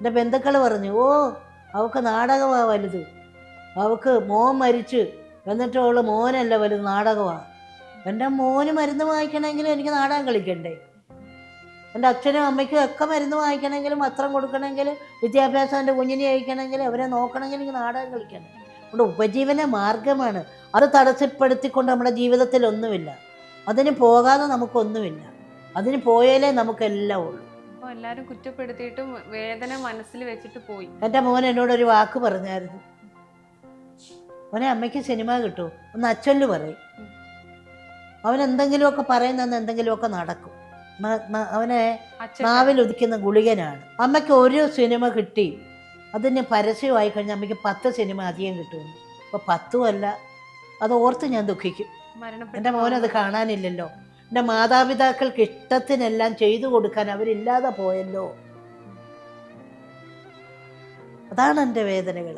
എന്റെ ബന്ധുക്കൾ പറഞ്ഞു ഓ അവൾക്ക് നാടകമാണ് വലുത്. അവൾക്ക് മോൻ മരിച്ച്. എന്നിട്ട് അവൾ മോനല്ല വലുത് നാടകമാണ് എന്റെ മോന് മരുന്ന് വാങ്ങിക്കണമെങ്കിൽ എനിക്ക് നാടകം കളിക്കണ്ടേ? എന്റെ അച്ഛനും അമ്മയ്ക്കും ഒക്കെ മരുന്ന് വാങ്ങിക്കണമെങ്കിലും വസ്ത്രം കൊടുക്കണമെങ്കിൽ വിദ്യാഭ്യാസം എന്റെ കുഞ്ഞിനെ അയക്കണമെങ്കിൽ അവരെ നോക്കണമെങ്കിൽ എനിക്ക് നാടകം കളിക്കണം നമ്മുടെ ഉപജീവന മാർഗമാണ്. അത് തടസ്സപ്പെടുത്തിക്കൊണ്ട് നമ്മുടെ ജീവിതത്തിൽ ഒന്നുമില്ല. അതിന് പോകാതെ നമുക്കൊന്നുമില്ല. അതിന് പോയാലേ നമുക്കെല്ലാം ഉള്ളൂ. അപ്പൊ എല്ലാരും കുറ്റപ്പെടുത്തിയിട്ടും വേദന മനസ്സിൽ വെച്ചിട്ട് പോയി. എന്റെ മോൻ എന്നോട് ഒരു വാക്ക് പറഞ്ഞായിരുന്നു. അവനെ അമ്മയ്ക്ക് സിനിമ കിട്ടൂ. ഒന്ന് അച്ഛൽ പറയും. അവൻ എന്തെങ്കിലുമൊക്കെ പറയുന്ന എന്തെങ്കിലുമൊക്കെ നടക്കും. അവനെ നാവിൽ ഉദിക്കുന്ന ഗുളികനാണ്. അമ്മയ്ക്ക് ഒരു സിനിമ കിട്ടി. അതിന് പരസ്യമായി കഴിഞ്ഞാൽ അമ്മയ്ക്ക് പത്ത് സിനിമ അധികം കിട്ടുമെന്ന് അപ്പോൾ പത്തുമല്ല. അത് ഓർത്ത് ഞാൻ ദുഃഖിക്കും. എന്റെ എന്റെ മോനത് കാണാനില്ലല്ലോ. എന്റെ മാതാപിതാക്കൾക്ക് ഇഷ്ടത്തിനെല്ലാം ചെയ്തു കൊടുക്കാൻ അവരില്ലാതെ പോയല്ലോ. അതാണ് എന്റെ വേദനകൾ